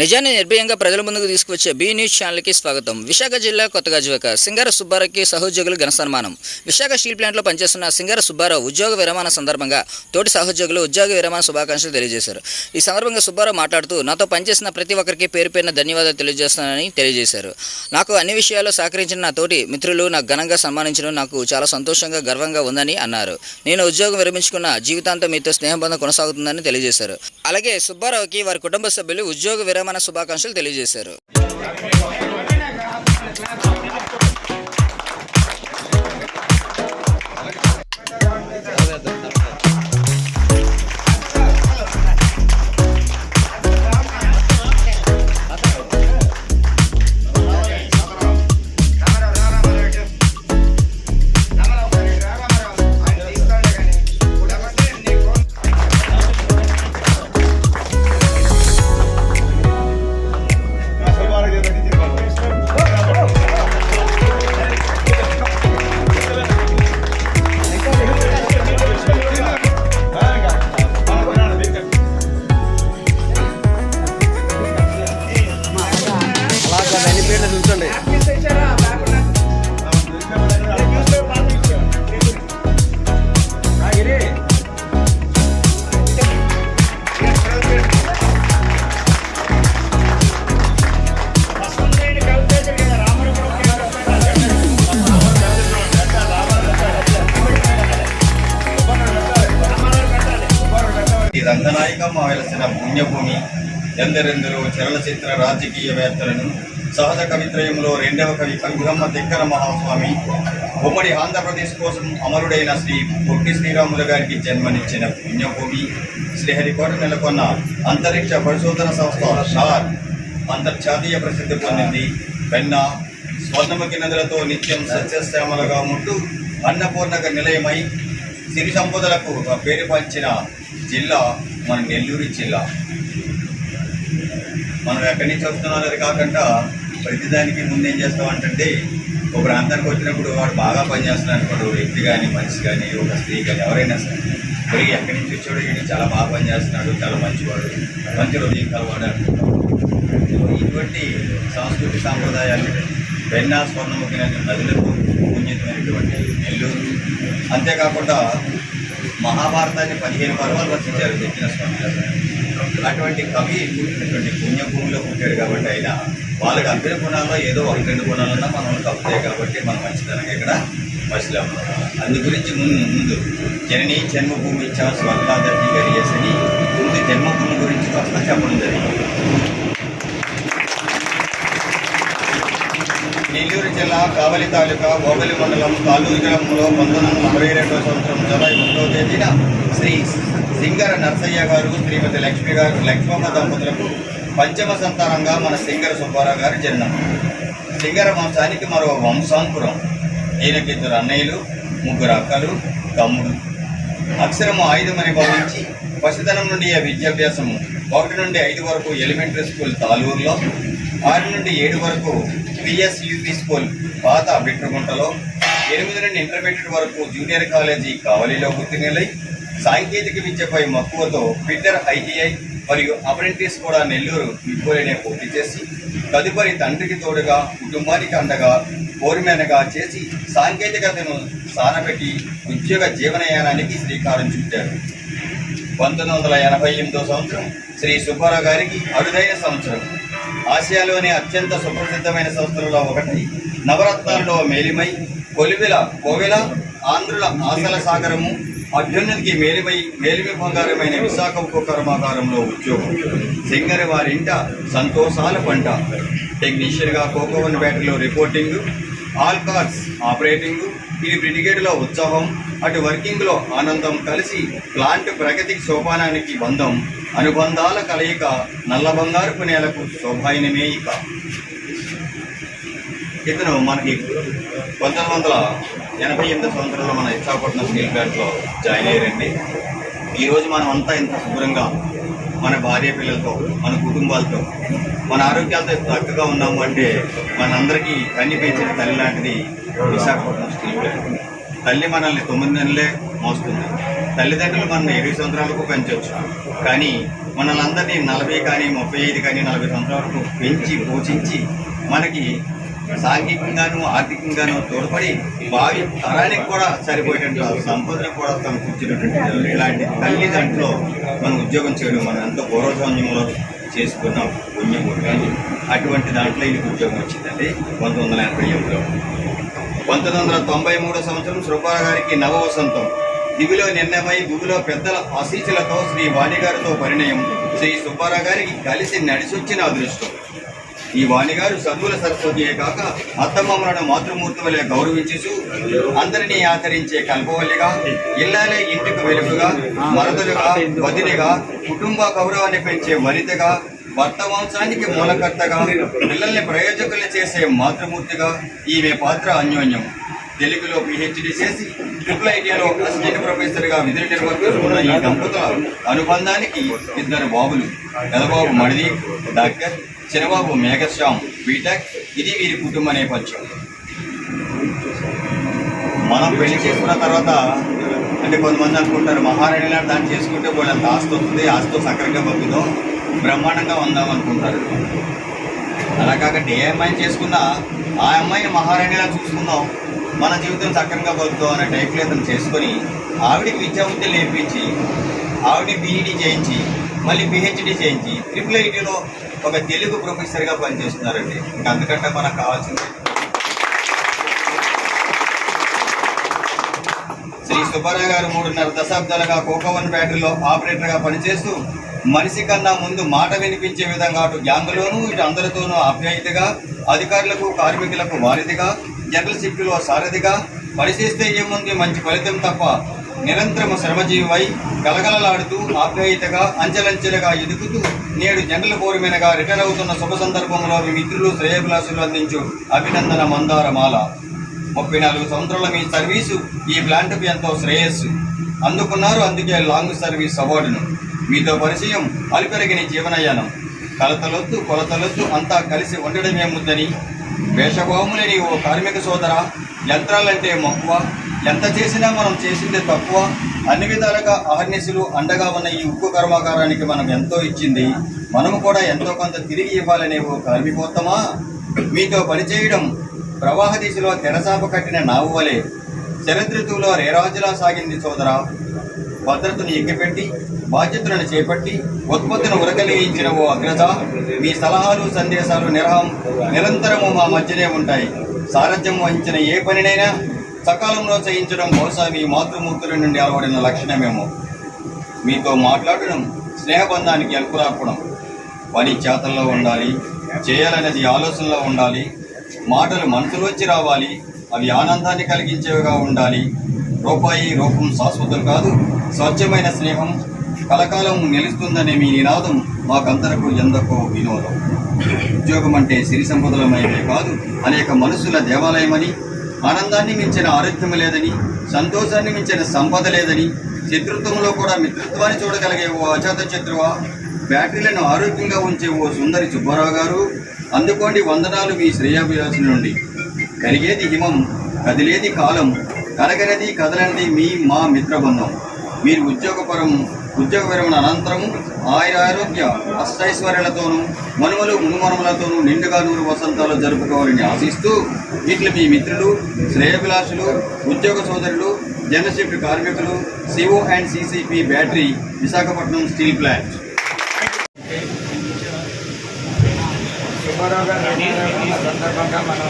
నిజాన్ని నిర్భయంగా ప్రజల ముందుకు తీసుకువచ్చే బీ న్యూస్ ఛానల్కి స్వాగతం. విశాఖ జిల్లా కొత్తగా జీవక సింగార సుబ్బారావుకి సహోద్యోగులు ఘన సన్మానం. విశాఖ స్టీల్ ప్లాంట్లో పనిచేస్తున్న సింగార సుబ్బారావు ఉద్యోగ విరమణ సందర్భంగా తోటి సహోద్యోగులు ఉద్యోగ విరమణ శుభాకాంక్షలు తెలియజేశారు. ఈ సందర్భంగా సుబ్బారావు మాట్లాడుతూ నాతో పనిచేసిన ప్రతి ఒక్కరికి పేరు పేరున ధన్యవాదాలు తెలియజేస్తానని తెలియజేశారు. నాకు అన్ని విషయాల్లో సహకరించిన నా తోటి మిత్రులు నాకు ఘనంగా సన్మానించడం నాకు చాలా సంతోషంగా గర్వంగా ఉందని అన్నారు. నేను ఉద్యోగం విరమించుకున్న జీవితాంతం మీతో స్నేహబంధం కొనసాగుతుందని తెలియజేశారు. అలాగే సుబ్బారావుకి వారి కుటుంబ సభ్యులు ఉద్యోగ విరమణ శుభాకాంక్షలు తెలియజేశారు. వెళ్ళిపోయిన ఈ రంగనాయకమ్మ వెలసిన పుణ్యభూమి ఎందరెందరో చలనచిత్ర రాజకీయవేత్తలను సహజ కవిత్రయంలో రెండవ కవి కవిబ్రహ్మ దగ్గర మహాస్వామి. ఉమ్మడి ఆంధ్రప్రదేశ్ కోసం అమరుడైన శ్రీ పొట్టి శ్రీరాములు గారికి జన్మనిచ్చిన పుణ్యభూమి. శ్రీహరికోట నెలకొన్న అంతరిక్ష పరిశోధన సంస్థ షార్ అంతర్జాతీయ ప్రసిద్ధి పొందింది. వెన్న స్వర్ణముఖి నదులతో నిత్యం సత్యశ్యామలుగా ఉంటూ అన్నపూర్ణక నిలయమై సిరి సంపదలకు పేరు పంచిన జిల్లా మన నెల్లూరు జిల్లా. మనం ఎక్కడి నుంచి వస్తున్నాం అనేది కాకుండా ప్రతిదానికి ముందేం చేస్తామంటే ఒక ప్రాంతానికి వచ్చినప్పుడు వాడు బాగా పనిచేస్తున్నాడు అనుకోడు వ్యక్తి కానీ మనిషి కానీ ఒక స్త్రీ కానీ ఎవరైనా సరే. మరి ఎక్కడి నుంచి వచ్చాడు ఈయన చాలా బాగా పనిచేస్తున్నాడు చాలా మంచివాడు మంచి హృదయం కలవాడు అనుకుంటాం ఇటువంటి సంస్కృతి సాంప్రదాయాలు వెన్న స్వర్ణముఖి నదులకు పుణ్యమైనటువంటి నెల్లూరు. అంతేకాకుండా మహాభారతాన్ని పదిహేను పర్వాలు రచించారు తెచ్చిన స్వామి అటువంటి కవి పుట్టినటువంటి పుణ్యభూమిలో పుట్టాడు కాబట్టి ఆయన వాళ్ళకి అభ్యుల గుణాల్లో ఏదో ఒక రెండు గుణాలన్నా మనం తప్పుతాయి కాబట్టి మనం మంచిదనంగా ఇక్కడ మసిలాం అందు గురించి ముందు ముందు జనని జన్మభూమి ఇచ్చా స్వర్గాదర్శి గరియసని ముందు జన్మభూమి గురించి ఫస్ట్ చెప్పడం జరిగింది. నెల్లూరు జిల్లా కావలి తాలూకా ఓబలి మండలం తాలూరు గ్రామంలో పంతొమ్మిది వందల నలభై రెండవ సంవత్సరం జూలై ఒకటో తేదీన శ్రీ సింగర నర్సయ్య గారు శ్రీమతి లక్ష్మి గారు లక్ష్మమ్మ దంపతులకు పంచమ సంతానంగా మన సింగర సుబ్బారావు గారు జన్మం. సింగర వంశానికి మరో వంశాంకురం. ఈయనకి ఇద్దరు అన్నయ్యలు ముగ్గురు అక్కలు తమ్ముడు. అక్షరము ఆయుధమని భావించి పసితనం నుండి ఆ విద్యాభ్యాసము ఒకటి నుండి ఐదు వరకు ఎలిమెంటరీ స్కూల్ తాలూరులో ఆరు నుండి ఏడు వరకు పిఎస్యుపి స్కూల్ పాత బిట్రగుంటలో ఎనిమిది నుండి ఇంటర్మీడియట్ వరకు జూనియర్ కాలేజీ కావలిలో ఉత్తీర్ణులై సాంకేతిక విద్యపై మక్కువతో ఫిట్టర్ ఐటీఐ మరియు అప్రెంటిస్ కూడా నెల్లూరు విప్పోలేనే పూర్తి చేసి తదుపరి తండ్రికి తోడుగా కుటుంబానికి అండగా కోరిమేనగా చేసి సాంకేతికతను సానబెట్టి ఉద్యోగ జీవనయానానికి శ్రీకారం చుట్టారు. పంతొమ్మిది వందల ఎనభై ఎనిమిదో సంవత్సరం శ్రీ సుబ్బారావు గారికి అరుదైన సంవత్సరం. ఆసియాలోని అత్యంత సుప్రసిద్ధమైన సంస్థలలో ఒకటి నవరత్నాలలో మేలిమై కొలివిల కోవెల ఆంధ్రుల ఆశల సాగరము అభ్యున్నతికి మేలిమై మేలిమి బంగారమైన విశాఖ ఉక్కు కర్మాగారంలో ఉద్యోగం. సింగరి వారింట సంతోషాల పంట. టెక్నీషియన్గా కోకోవన్ బ్యాటరీలో రిపోర్టింగ్ ఆల్ కార్స్ ఆపరేటింగ్ ఇది బ్రిటిగేడ్లో ఉత్సాహం అటు వర్కింగ్లో ఆనందం కలిసి ప్లాంట్ ప్రగతికి సోపానానికి బంధం అనుబంధాల కలయిక నల్ల బంగారుపు నేలకు శోభాయనమే ఇక. ఇతను మనకి పంతొమ్మిది వందల ఎనభై ఎనిమిది సంవత్సరంలో మన విశాఖపట్నం స్టీల్ ప్లాంట్లో జాయిన్ అయ్యారండి. ఈరోజు మనం అంతా ఇంత శుభ్రంగా మన భార్య పిల్లలతో మన కుటుంబాలతో మన ఆరోగ్యాలతో చక్కగా ఉన్నాము అంటే మనందరికీ కన్ని పెంచిన తల్లి లాంటిది విశాఖపట్నం స్టీల్ ప్లాంట్ తల్లి మనల్ని తొమ్మిది నెలలే మోస్తుంది. తల్లిదండ్రులు మనం ఇరవై సంవత్సరాలకు పెంచవచ్చు కానీ మనల్ని అందరినీ నలభై కానీ ముప్పై ఐదు కానీ నలభై సంవత్సరాలకు పెంచి పోషించి మనకి సాంఘికంగాను ఆర్థికంగాను తోడ్పడి భావి తరానికి కూడా సరిపోయేటువంటి సంపదను కూడా సమకూర్చినటువంటి ఇలాంటి తల్లి దాంట్లో మనం ఉద్యోగం చేయడం మనం ఎంతో పూర్వసంలో చేసుకున్న పుణ్యం కానీ అటువంటి దాంట్లో ఇది ఉద్యోగం వచ్చిందండి పంతొమ్మిది వందల ఎనభై ఎనిమిదిలో. పంతొమ్మిది వందల తొంభై మూడో సంవత్సరం సుబ్బారావు గారికి నవ వసంతం దివిలో నిర్ణయమై దివిలో పెద్దల ఆశీసులతో శ్రీ వాణిగారితో పరిణయం. శ్రీ సుబ్బారావు గారికి కలిసి నడిచొచ్చిన అదృష్టం. ఈ వాణిగారు చదువుల సరస్వతియే కాక అత్తమ్మలను మాతృమూర్తి వలె గౌరవించుచు అందరినీ ఆచరించే కల్పవల్లిగా ఇల్లాలే ఇంటికి వెలుగుగా మరదలుగా వదిలిగా కుటుంబ గౌరవాన్ని పెంచే వనితగా భర్త వంశానికి మూలకర్తగా పిల్లల్ని ప్రయోజకులు చేసే మాతృమూర్తిగా ఈమె పాత్ర అన్యోన్యం. తెలుగులో పిహెచ్డి చేసి ట్రిపుల్ ఐటీలో అసిస్టెంట్ ప్రొఫెసర్గా విధులు నిర్వర్తిస్తున్న ఈ దంపతుల అనుబంధానికి ఇద్దరు బాబులు. పెదబాబు మడిది డాక్టర్ చిరబాబు మేఘశ్యామ్ బీటెక్. ఇది వీరి కుటుంబ నేపథ్యం. మనం పెళ్ళి చేసుకున్న తర్వాత అంటే కొంతమంది అనుకుంటారు మహారాణి లాంటి దాన్ని చేసుకుంటే వాళ్ళంత ఆస్తి వస్తుంది ఆస్తితో సక్రంగా బతుకుతాం బ్రహ్మాండంగా ఉందాం అనుకుంటారు. అలా కాకండి ఏ అమ్మాయిని చేసుకున్నా ఆ అమ్మాయిని మహారాణిలా చూసుకుందాం. మన జీవితం చక్కగా బతుకుతాం అనే టైప్లో ఇతను చేసుకొని ఆవిడికి విద్యాబుద్ధులు నేర్పించి ఆవిడ బీఈడి చేయించి మళ్ళీ పిహెచ్డి చేయించి ట్రిపుల్ ఐటీలో ఒక తెలుగు ప్రొఫెసర్గా పనిచేస్తున్నారండి. ఇంకా అందుకంటే మనకు కావాల్సింది. శ్రీ సుబ్బారావు గారు మూడున్నర దశాబ్దాలుగా కోకవన్ బ్యాటరీలో ఆపరేటర్గా పనిచేస్తూ మనిషి కన్నా ముందు మాట వినిపించే విధంగా అటు గ్యాంగులోనూ ఇటు అందరితోనూ ఆప్యాయతగా అధికారులకు కార్మికులకు వారిదిగా జనరల్ సారథిగా పనిచేస్తే ఏముంది? మంచి ఫలితం తప్ప నిరంతరము శ్రమజీవై గలగలలాడుతూ ఆప్యాయతగా అంచెలంచెలుగా ఎదుగుతూ నేడు జనరల్ పౌరమేనగా రిటైర్ అవుతున్న శుభ సందర్భంలో మీ మిత్రులు శ్రేయభిలాసులు అందించు అభినందన మందారమాల. ముప్పై నాలుగు సంవత్సరాల మీ సర్వీసు ఈ ప్లాంట్కి ఎంతో శ్రేయస్సు. అందుకున్నారు అందుకే లాంగ్ సర్వీస్ అవార్డును. మీతో పరిచయం అలిపెరగిన జీవనయానం. కలతలొద్దు కొలతలొద్దు అంతా కలిసి ఉండడమేముందని ముద్దని ఓ కార్మిక సోదర యంత్రాలంటే మక్కువ. ఎంత చేసినా మనం చేసిందే తక్కువ. అన్ని విధాలుగా అహర్నిశలు అండగా ఉన్న ఈ ఉక్కు కర్మాగారానికి మనం ఎంతో ఇచ్చింది. మనము కూడా ఎంతో కొంత తిరిగి ఇవ్వాలనే ఓ కార్మికోత్తమా? మీతో పనిచేయడం ప్రవాహ దిశలో తెరసాప కట్టిన నావు వలె. శరదృతువులో రేరాజులా సాగింది సోదరా. భద్రతను ఎక్కిపెట్టి బాధ్యతలను చేపట్టి ఉత్పత్తిని ఉరకలేయించిన ఓ అగ్రత మీ సలహాలు సందేశాలు నిరహం నిరంతరము మా మధ్యనే ఉంటాయి. సారథ్యం వహించిన ఏ పనినైనా సకాలంలో చేయించడం బహుశా మీ మాతృమూర్తుల నుండి అలవడిన లక్షణమేమో. మీతో మాట్లాడడం స్నేహబంధానికి అంకురార్పణం పని చేతల్లో ఉండాలి చేయాలనేది ఆలోచనలో ఉండాలి మాటలు మనసులోంచి రావాలి అవి ఆనందాన్ని కలిగించేవిగా ఉండాలి రూపాయి రూపం శాశ్వతం కాదు స్వచ్ఛమైన స్నేహం కలకాలం నిలుస్తుందనే మీ నినాదం మాకందరకు ఎందకో వినోదం. ఉద్యోగం అంటే సిరి సంపదలమైనవి కాదు అనేక మనసుల దేవాలయమని ఆనందాన్ని మించిన ఆరోగ్యం లేదని సంతోషాన్ని మించిన సంపద లేదని శత్రుత్వంలో కూడా మిత్రత్వాన్ని చూడగలిగే ఓ అజాత శత్రువ? బ్యాటరీలను ఆరోగ్యంగా ఉంచే ఓ సుందరి సుబ్బారావు గారు అందుకోండి వందనాలు మీ శ్రేయాభిలాషి నుండి. కలిగేది హిమం కదిలేది కాలం కలగనది కదలనది మీ మా మిత్రబంధం. మీరు ఉద్యోగపరం ఉద్యోగ విరమణ అనంతరము ఆయుర ఆరోగ్య అష్టైశ్వర్యాలతోనూ మనుమలు మునుమనుమలతోనూ నిండుగా నూరు వసంతాలు జరుపుకోవాలని ఆశిస్తూ వీటిని మీ మిత్రులు శ్రేయభిలాషులు ఉద్యోగ సోదరులు జనరల్ కార్మికులు CO and CCP battery Visakhapatnam steel plant. Subbarao గారు ఈ సందర్భంగా మనం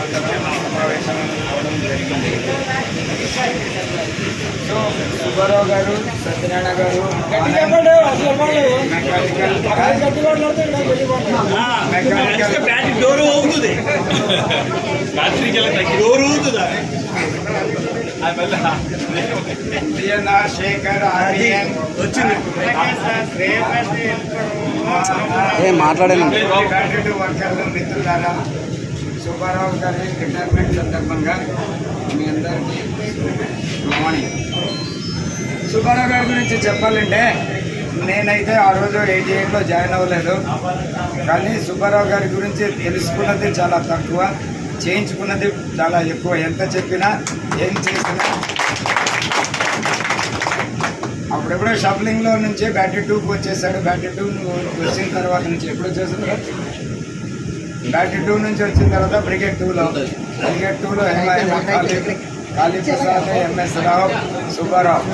సమావేశం అవడం జరిగింది సో సుబ్బారావు గారు సత్యనారాయణ గారు మెకానికల్ బ్యాటరీ డోర్ ఊగుతుంది వచ్చింది. వర్కర్లు మిత్రులారా సుబ్బారావు గారి రిటైర్మెంట్ సందర్భంగా మీ అందరికీ గుడ్ మార్నింగ్ సుబ్బారావు గారి గురించి చెప్పాలంటే నేనైతే ఆ రోజు ఎయిటీ ఎయిట్లో జాయిన్ అవ్వలేదు. కానీ సుబ్బారావు గారి గురించి తెలుసుకున్నది చాలా తక్కువ. చేయించుకున్నది చాలా ఎక్కువ. ఎంత చెప్పినా ఏం చేసినా. అప్పుడెప్పుడో షఫలింగ్లో నుంచి బ్యాటరీ టూకి వచ్చేసాడు. బ్యాటరీ టూ వచ్చిన తర్వాత నుంచి ఎప్పుడు వచ్చేసాడు బ్యాటరీ టూ నుంచి వచ్చిన తర్వాత బ్రిగేడ్ టూలో. బ్రిగేడ్ టూలో కాళీ ప్రసాద్ ఎంఎస్ రావు సుబ్బారావు.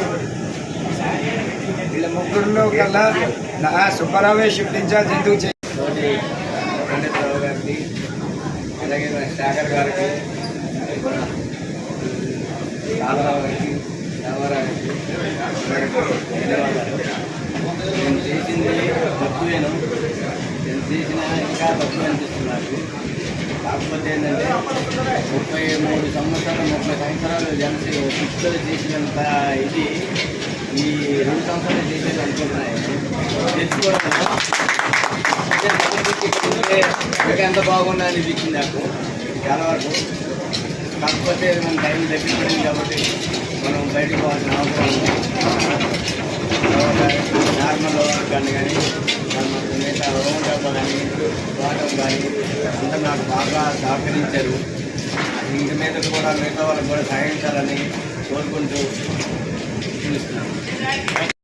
వీళ్ళ ముగ్గురులో కల్లా సుబ్బారావే షిఫ్ట్ ఇన్ఛార్జ్ ఎందుకు చే తోటి పండితరావు గారికి అలాగే మన శేఖర్ గారికి కాలరావు గారికి రామారావు గారికి నేను చేసింది తక్కువేను నేను చేసిన ఇంకా తక్కువ అనిపిస్తుంది నాకు కాకపోతే ఏంటంటే ముప్పై మూడు సంవత్సరాలు ముప్పై సంవత్సరాలు జనసేన ఫిఫ్త్లో చేసినంత ఇది ఈ రెండు సంవత్సరాలు చేసేది అనుకుంటున్నాయి. తెచ్చుకోవడం అంటే ఇంకా ఎంత బాగుండాలి అనిపించింది నాకు. చాలా వరకు కాకపోతే మన టైం దగ్గర కాబట్టి మనం బయటకు పోవాల్సిన అవసరం ఉంది. నార్మల్ కానీ కానీ మిగతా రోగం డబ్బా కానీ వాటం కానీ అందరూ నాకు బాగా సహకరించారు. ఇంటి మీద కూడా మిగతా వాళ్ళకి కూడా సహాయించాలని కోరుకుంటూ పిలుస్తున్నాను.